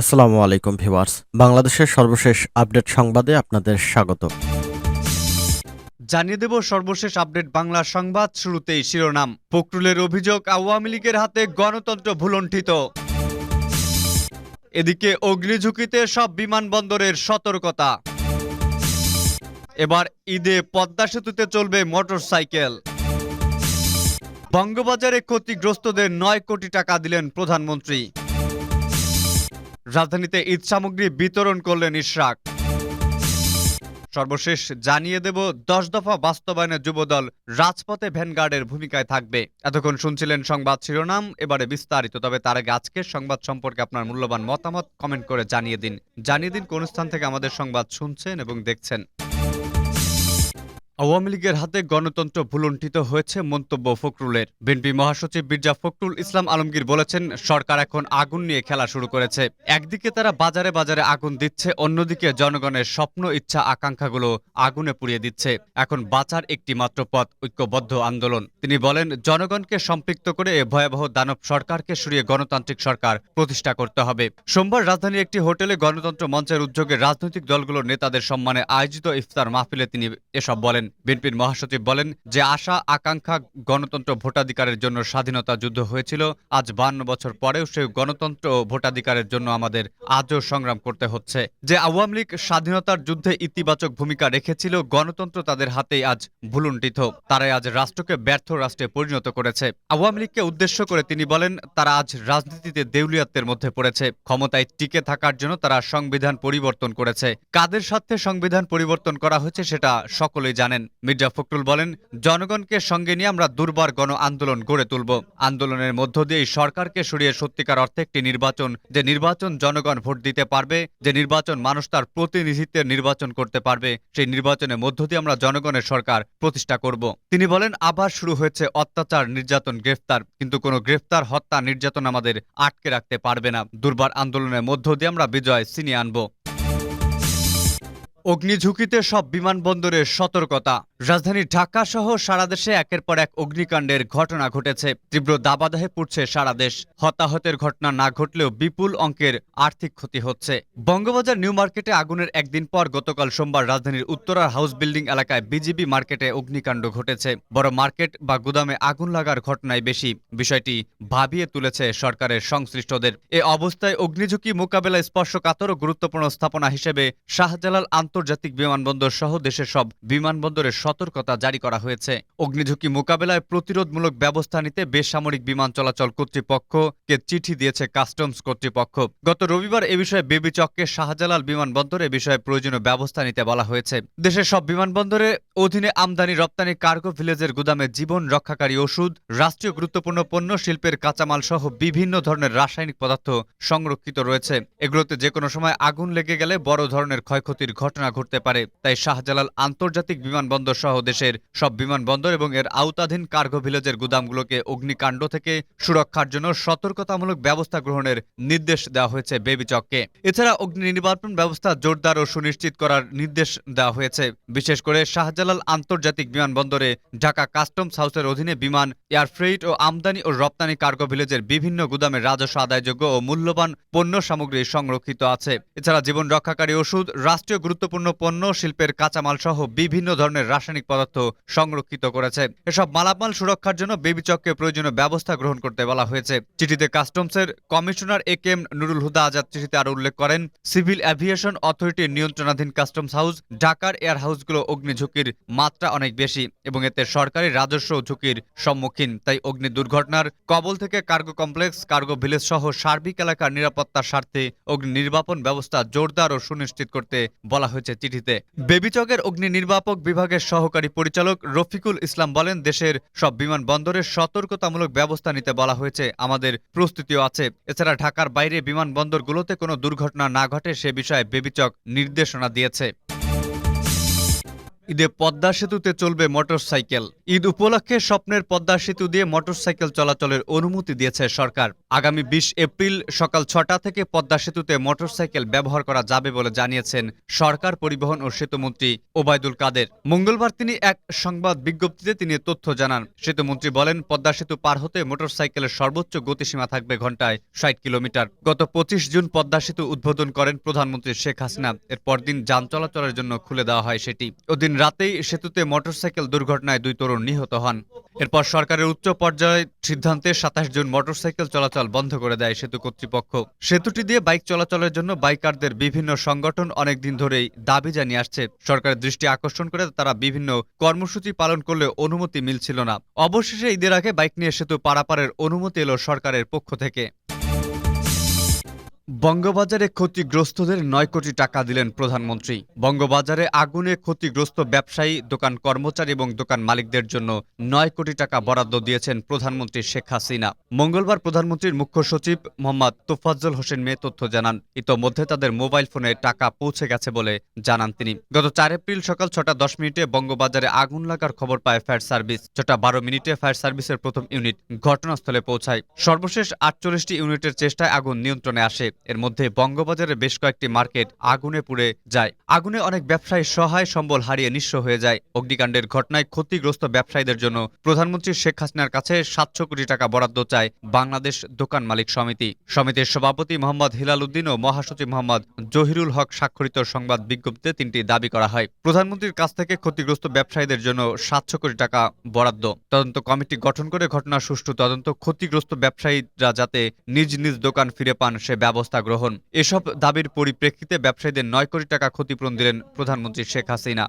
আসসালামু আলাইকুম ভিউয়ার্স। বাংলাদেশের সর্বশেষ আপডেট সংবাদে আপনাদের স্বাগত। জানিয়ে দেব সর্বশেষ আপডেট বাংলা সংবাদ শুরুতেই শিরোনাম। ফখরুলের অভিযোগ আওয়ামী লীগের হাতে গণতন্ত্র ভুলণ্ঠিত। এদিকে অগ্নিঝুঁকিতে সব বিমানবন্দরের সতর্কতা। এবার ঈদে পদ্মা সেতুতে চলবে মোটরসাইকেল। বঙ্গবাজারে ক্ষতিগ্রস্তদের নয় কোটি টাকা দিলেন প্রধানমন্ত্রী। রাজধানীতে ঈদ সামগ্রী বিতরণ করলেন ইশরাক। সর্বশেষ জানিয়ে দেব, দশ দফা বাস্তবায়নে যুবদল রাজপথে ভ্যানগার্ডের ভূমিকায় থাকবে। এতক্ষণ শুনছিলেন সংবাদ শিরোনাম, এবারে বিস্তারিত। তবে তার আগে আজকের সংবাদ সম্পর্কে আপনার মূল্যবান মতামত কমেন্ট করে জানিয়ে দিন। জানিয়ে দিন কোন স্থান থেকে আমাদের সংবাদ শুনছেন এবং দেখছেন। আওয়ামী লীগের হাতে গণতন্ত্র ভুলণ্ঠিত হয়েছে মন্তব্য ফখরুলের। বিএনপি মহাসচিব মির্জা ফখরুল ইসলাম আলমগীর বলেছেন, সরকার এখন আগুন নিয়ে খেলা শুরু করেছে। একদিকে তারা বাজারে বাজারে আগুন দিচ্ছে, অন্যদিকে জনগণের স্বপ্ন, ইচ্ছা, আকাঙ্ক্ষাগুলো আগুনে পুড়িয়ে দিচ্ছে। এখন বাঁচার একটি মাত্র পথ, ঐক্যবদ্ধ আন্দোলন। তিনি বলেন, জনগণকে সম্পৃক্ত করে এ ভয়াবহ দানব সরকারকে সরিয়ে গণতান্ত্রিক সরকার প্রতিষ্ঠা করতে হবে। সোমবার রাজধানীর একটি হোটেলে গণতন্ত্র মঞ্চের উদ্যোগে রাজনৈতিক দলগুলোর নেতাদের সম্মানে আয়োজিত ইফতার মাহফিলে তিনি এসব বলেন। বিএনপির মহাসচিব বলেন যে আশা, আকাঙ্ক্ষা গণতন্ত্র ভোটাধিকারের জন্য স্বাধীনতা যুদ্ধ হয়েছিল, আজ বান্ন বছর পরেও সেই গণতন্ত্র ভোটাধিকারের জন্য আমাদের আজও সংগ্রাম করতে হচ্ছে। যে আওয়ামী লীগ স্বাধীনতার যুদ্ধে ইতিবাচক ভূমিকা রেখেছিল, গণতন্ত্র তাদের হাতেই আজ ভুলুণ্ঠিত। তারাই আজ রাষ্ট্রকে ব্যর্থ রাষ্ট্রে পরিণত করেছে। আওয়ামী লীগকে উদ্দেশ্য করে তিনি বলেন, তারা আজ রাজনীতিতে দেউলিয়াত্বের মধ্যে পড়েছে। ক্ষমতায় টিকে থাকার জন্য তারা সংবিধান পরিবর্তন করেছে। কাদের সাথে সংবিধান পরিবর্তন করা হয়েছে সেটা সকলেই জানেন। মির্জা ফখরুল বলেন, জনগণকে সঙ্গে নিয়ে আমরা দুর্বার গণ আন্দোলন গড়ে তুলব। আন্দোলনের মধ্য দিয়ে সরকারকে সরিয়ে সত্যিকার অর্থে একটি নির্বাচন, যে নির্বাচন জনগণ ভোট দিতে পারবে, যে নির্বাচন মানুষ তার প্রতিনিধিত্বের নির্বাচন করতে পারবে, সেই নির্বাচনের মধ্য দিয়ে আমরা জনগণের সরকার প্রতিষ্ঠা করব। তিনি বলেন, আবার শুরু হয়েছে অত্যাচার, নির্যাতন, গ্রেফতার, কিন্তু কোনো গ্রেফতার, হত্যা, নির্যাতন আমাদের আটকে রাখতে পারবে না। দুর্বার আন্দোলনের মধ্য দিয়ে আমরা বিজয় ছিনিয়ে আনব। অগ্নিঝুঁকিতে সব বিমানবন্দরের সতর্কতা। রাজধানী ঢাকা সহ সারা দেশে একের পর এক অগ্নিকাণ্ডের ঘটনা ঘটেছে। তীব্র দাবাদাহে পড়ছে সারা দেশ। হতাহতের ঘটনা না ঘটলেও বিপুল অঙ্কের আর্থিক ক্ষতি হচ্ছে। বঙ্গবাজার নিউ মার্কেটে আগুনের একদিন পর গতকাল সোমবার রাজধানীর উত্তরার হাউস বিল্ডিং এলাকায় বিজিবি মার্কেটে অগ্নিকাণ্ড ঘটেছে। বড় মার্কেট বা গুদামে আগুন লাগার ঘটনায় বেশি। বিষয়টি ভাবিয়ে তুলেছে সরকারের সংশ্লিষ্টদের। এ অবস্থায় অগ্নিঝুঁকি মোকাবেলায় স্পর্শকাতর ও গুরুত্বপূর্ণ স্থাপনা হিসেবে শাহজালাল আন্তর্জাতিক বিমানবন্দর সহ দেশের সব বিমানবন্দরের সতর্কতা জারি করা হয়েছে। অগ্নিঝুঁকি মোকাবেলায় প্রতিরোধমূলক ব্যবস্থা নিতে বেসামরিক বিমান চলাচল কর্তৃপক্ষকে চিঠি দিয়েছে কাস্টমস কর্তৃপক্ষ। গত রবিবার এ বিষয়ে বেবি চককে শাহজালাল বিমানবন্দরে বিষয়ে প্রয়োজনীয় ব্যবস্থা নিতে বলা হয়েছে। দেশের সব বিমানবন্দরে অধীনে আমদানি, রপ্তানি, কার্গো ভিলেজের গুদামে জীবন রক্ষাকারী ওষুধ, রাষ্ট্রীয় গুরুত্বপূর্ণ পণ্য, শিল্পের কাঁচামাল সহ বিভিন্ন ধরনের রাসায়নিক পদার্থ সংরক্ষিত রয়েছে। এগুলোতে যে কোনো সময় আগুন লেগে গেলে বড় ধরনের ক্ষয়ক্ষতির ঘটনা ঘটতে পারে। তাই শাহজালাল আন্তর্জাতিক বিমানবন্দর সহ দেশের সব বিমানবন্দর এবং এর আওতাধীন কার্গো ভিলেজের গুদামগুলোকে অগ্নিকাণ্ড থেকে সুরক্ষার জন্য সতর্কতামূলক ব্যবস্থা গ্রহণের নির্দেশ দেওয়া হয়েছে বেবিচককে এছাড়া অগ্নি নির্বাপন ব্যবস্থা জোরদার ও সুনিশ্চিত করার নির্দেশ দেওয়া হয়েছে। বিশেষ করে শাহজালাল আন্তর্জাতিক বিমানবন্দরে ঢাকা কাস্টমস হাউসের অধীনে বিমান, এয়ার ফ্রেইট ও আমদানি ও রপ্তানি কার্গো ভিলেজের বিভিন্ন গুদামে রাজস্ব আদায়যোগ্য ও মূল্যবান পণ্য সামগ্রী সংরক্ষিত আছে। এছাড়া জীবন রক্ষাকারী ওষুধ, রাষ্ট্রীয় গুরুত্বপূর্ণ পণ্য, শিল্পের কাঁচামাল সহ বিভিন্ন ধরনের রাসায়নিক পদার্থ সংরক্ষিত করেছে। এসব মালামাল সুরক্ষার জন্য বেবিচককে প্রয়োজনীয় ব্যবস্থা গ্রহণ করতে বলা হয়েছে। চিঠিতে কাস্টমসের commissioner A K M Nurul Huda Azad চিঠিতে আরও উল্লেখ করেন, সিভিল অ্যাভিয়েশন অথরিটির নিয়ন্ত্রণাধীন কাস্টমস হাউস, ঢাকার এয়ার হাউসগুলো অগ্নিঝুঁকির মাত্রা অনেক বেশি এবং এতে সরকারি রাজস্ব ঝুঁকির সম্মুখীন। তাই অগ্নি দুর্ঘটনার কবল থেকে কার্গো কমপ্লেক্স, কার্গো ভিলেজ সহ সার্বিক এলাকার নিরাপত্তার স্বার্থে অগ্নি নির্বাপন ব্যবস্থা জোরদার ও সুনিশ্চিত করতে বলা হয়েছে চিঠিতে। বেবিচকের অগ্নি নির্বাপক বিভাগের সহকারী পরিচালক রফিকুল ইসলাম বলেন, দেশের সব বিমানবন্দরের সতর্কতামূলক ব্যবস্থা নিতে বলা হয়েছে। আমাদের প্রস্তুতিও আছে। এছাড়া ঢাকার বাইরে বিমানবন্দরগুলোতে কোনো দুর্ঘটনা না ঘটে সে বিষয়ে বেবিচক নির্দেশনা দিয়েছে। ঈদে পদ্মা সেতুতে চলবে মোটরসাইকেল। ঈদ উপলক্ষে স্বপ্নের পদ্মা সেতু দিয়ে মোটরসাইকেল চলাচলের অনুমতি দিয়েছে সরকার। আগামী বিশ এপ্রিল সকাল ছটা থেকে পদ্মা সেতুতে মোটরসাইকেল ব্যবহার করা যাবে বলে জানিয়েছেন সরকার পরিবহন ও সেতুমন্ত্রী ওবায়দুল কাদের। মঙ্গলবার তিনি এক সংবাদ বিজ্ঞপ্তিতে তিনি তথ্য জানান। সেতুমন্ত্রী বলেন, পদ্মা সেতু পার হতে মোটরসাইকেলের সর্বোচ্চ গতিসীমা থাকবে ঘন্টায় ষাট কিলোমিটার। গত পঁচিশ জুন পদ্মা সেতু উদ্বোধন করেন প্রধানমন্ত্রী শেখ হাসিনা। এর পরদিন যান চলাচলের জন্য খুলে দেওয়া হয় সেটি। ওদিন রাতেই সেতুতে মোটরসাইকেল দুর্ঘটনায় দুই তরুণ নিহত হন। এরপর সরকারের উচ্চ পর্যায়ে সিদ্ধান্তে সাতাশ জুন মোটরসাইকেল চলাচল বন্ধ করে দেয় সেতু কর্তৃপক্ষ। সেতুটি দিয়ে বাইক চলাচলের জন্য বাইকারদের বিভিন্ন সংগঠন অনেকদিন ধরেই দাবি জানিয়ে আসছে। সরকারের দৃষ্টি আকর্ষণ করে তারা বিভিন্ন কর্মসূচি পালন করলে অনুমতি মিলছিল না। অবশেষে ঈদের আগে বাইক নিয়ে সেতু পারাপারের অনুমতি এলো সরকারের পক্ষ থেকে। বঙ্গবাজারে ক্ষতিগ্রস্তদের নয় কোটি টাকা দিলেন প্রধানমন্ত্রী। বঙ্গবাজারে আগুনে ক্ষতিগ্রস্ত ব্যবসায়ী, দোকান কর্মচারী এবং দোকান মালিকদের জন্য নয় কোটি টাকা বরাদ্দ দিয়েছেন প্রধানমন্ত্রী শেখ হাসিনা। মঙ্গলবার প্রধানমন্ত্রীর মুখ্য সচিব মোহাম্মদ তোফাজ্জল হোসেন মেয়ে তথ্য জানান। ইতোমধ্যে তাদের মোবাইল ফোনে টাকা পৌঁছে গেছে বলে জানান তিনি। গত চার এপ্রিল সকাল ছটা দশ মিনিটে বঙ্গবাজারে আগুন লাগার খবর পায় ফায়ার সার্ভিস। ছটা বারো মিনিটে ফায়ার সার্ভিসের প্রথম ইউনিট ঘটনাস্থলে পৌঁছায়। সর্বশেষ আটচল্লিশটি ইউনিটের চেষ্টায় আগুন নিয়ন্ত্রণে আসে। এর মধ্যে বঙ্গবাজারে বেশ কয়েকটি মার্কেট আগুনে পুড়ে যায়। আগুনে অনেক ব্যবসায়ী সহায় সম্বল হারিয়ে নিঃস্ব হয়ে যায়। অগ্নিকাণ্ডের ঘটনায় ক্ষতিগ্রস্ত ব্যবসায়ীদের জন্য প্রধানমন্ত্রী শেখ হাসিনার কাছে সাতশো কোটি টাকা বরাদ্দ চায় বাংলাদেশ দোকান মালিক সমিতি। সমিতির সভাপতি মোহাম্মদ হিলাল উদ্দিন ও মহাসচিব মোহাম্মদ জহিরুল হক স্বাক্ষরিত সংবাদ বিজ্ঞপ্তিতে তিনটি দাবি করা হয়। প্রধানমন্ত্রীর কাছ থেকে ক্ষতিগ্রস্ত ব্যবসায়ীদের জন্য সাতশো কোটি টাকা বরাদ্দ। তদন্ত কমিটি গঠন করে ঘটনার সুষ্ঠু তদন্ত ক্ষতিগ্রস্ত ব্যবসায়ীরা যাতে নিজ নিজ দোকান ফিরে পান সে ব্যবস্থা গ্রহণ। এসব দাবির পরিপ্রেক্ষিতে ব্যবসায়ীদের নয় কোটি টাকা ক্ষতিপূরণ দিলেন প্রধানমন্ত্রী শেখ হাসিনা।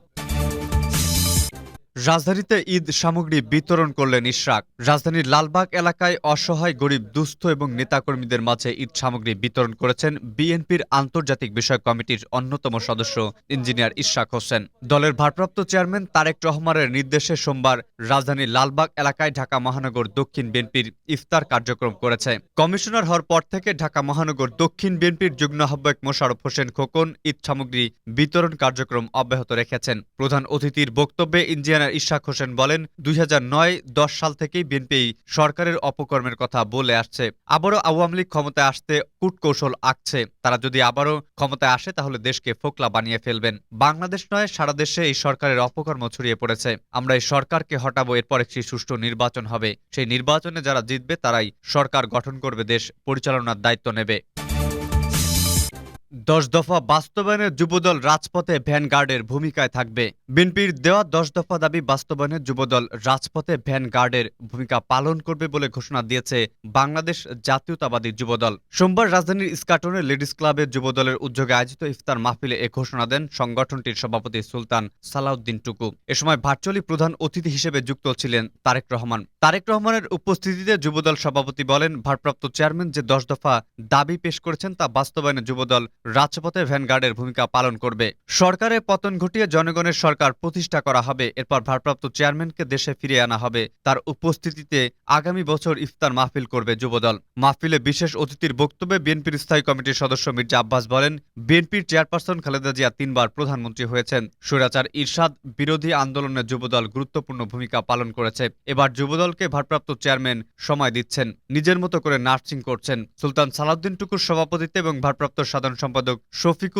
রাজধানীতে ঈদ সামগ্রী বিতরণ করলেন ইশরাক। রাজধানীর লালবাগ এলাকায় অসহায়, গরিব, দুস্থ এবং নেতাকর্মীদের মাঝে ঈদ সামগ্রী বিতরণ করেছেন বিএনপির আন্তর্জাতিক বিষয়ক কমিটির অন্যতম সদস্য ইঞ্জিনিয়ার ইশরাক হোসেন। দলের ভারপ্রাপ্ত চেয়ারম্যান তারেক রহমানের নির্দেশে সোমবার রাজধানীর লালবাগ এলাকায় ঢাকা মহানগর দক্ষিণ বিএনপির ইফতার কার্যক্রম করেছে। কমিশনার হওয়ার পর থেকে ঢাকা মহানগর দক্ষিণ বিএনপির যুগ্ম আহ্বায়ক মোশারফ হোসেন খোকন ঈদ সামগ্রী বিতরণ কার্যক্রম অব্যাহত রেখেছেন। প্রধান অতিথির বক্তব্যে ইঞ্জিনিয়ার ইশাক হোসেন বলেন, দুই নয়, দশ সাল থেকেই বিএনপি সরকারের অপকর্মের কথা বলে আসছে। আবারও আওয়ামী লীগ ক্ষমতায় আসতে কূটকৌশল আঁকছে। তারা যদি আবারও ক্ষমতায় আসে, তাহলে দেশকে ফোকলা বানিয়ে ফেলবেন। বাংলাদেশ নয়, সারা দেশে এই সরকারের অপকর্ম ছড়িয়ে পড়েছে। আমরা এই সরকারকে হটাবো, এরপর একটি সুষ্ঠু নির্বাচন হবে। সেই নির্বাচনে যারা জিতবে, তারাই সরকার গঠন করবে, দেশ পরিচালনার দায়িত্ব নেবে। দশ দফা বাস্তবায়নে যুবদল রাজপথে ভ্যানগার্ডের ভূমিকায় থাকবে। বিএনপির দেওয়া দশ দফা দাবি বাস্তবায়নে যুবদল রাজপথে ভ্যানগার্ডের ভূমিকা পালন করবে বলে ঘোষণা দিয়েছে বাংলাদেশ জাতীয়তাবাদী যুবদল। সোমবার রাজধানীর ইস্কাটনে লেডিস ক্লাবের যুবদলের উদ্যোগে আয়োজিত ইফতার মাহফিলে এ ঘোষণা দেন সংগঠনটির সভাপতি সুলতান সালাউদ্দিন টুকু। এ সময় ভার্চুয়ালি প্রধান অতিথি হিসেবে যুক্ত ছিলেন তারেক রহমান। তারেক রহমানের উপস্থিতিতে যুবদল সভাপতি বলেন, ভারপ্রাপ্ত চেয়ারম্যান যে দশ দফা দাবি পেশ করেছেন তা বাস্তবায়নে যুবদল রাজপথে ভ্যানগার্ডের ভূমিকা পালন করবে। সরকারের পতন ঘটিয়ে জনগণের সরকার প্রতিষ্ঠা করা হবে, এরপর ভারপ্রাপ্ত চেয়ারম্যানকে দেশে ফিরিয়ে আনা হবে। তার উপস্থিতিতে আগামী বছর ইফতার মাহফিল করবে যুবদল। মাহফিলে বিশেষ অতিথির বক্তব্যে বিএনপির স্থায়ী কমিটির সদস্য মির্জা আব্বাস বলেন, বিএনপির চেয়ারপারসন খালেদা জিয়া তিনবার প্রধানমন্ত্রী হয়েছেন। স্বৈরাচার ইরশাদ বিরোধী আন্দোলনে যুবদল গুরুত্বপূর্ণ ভূমিকা পালন করেছে। এবার যুবদলকে ভারপ্রাপ্ত চেয়ারম্যান সময় দিচ্ছেন। নিজের মতো করে নার্সিং করছেন। সুলতান সালাউদ্দিন টুকুর সভাপতিত্বে এবং ভারপ্রাপ্ত সাধারণ সম্পাদক শফিকুল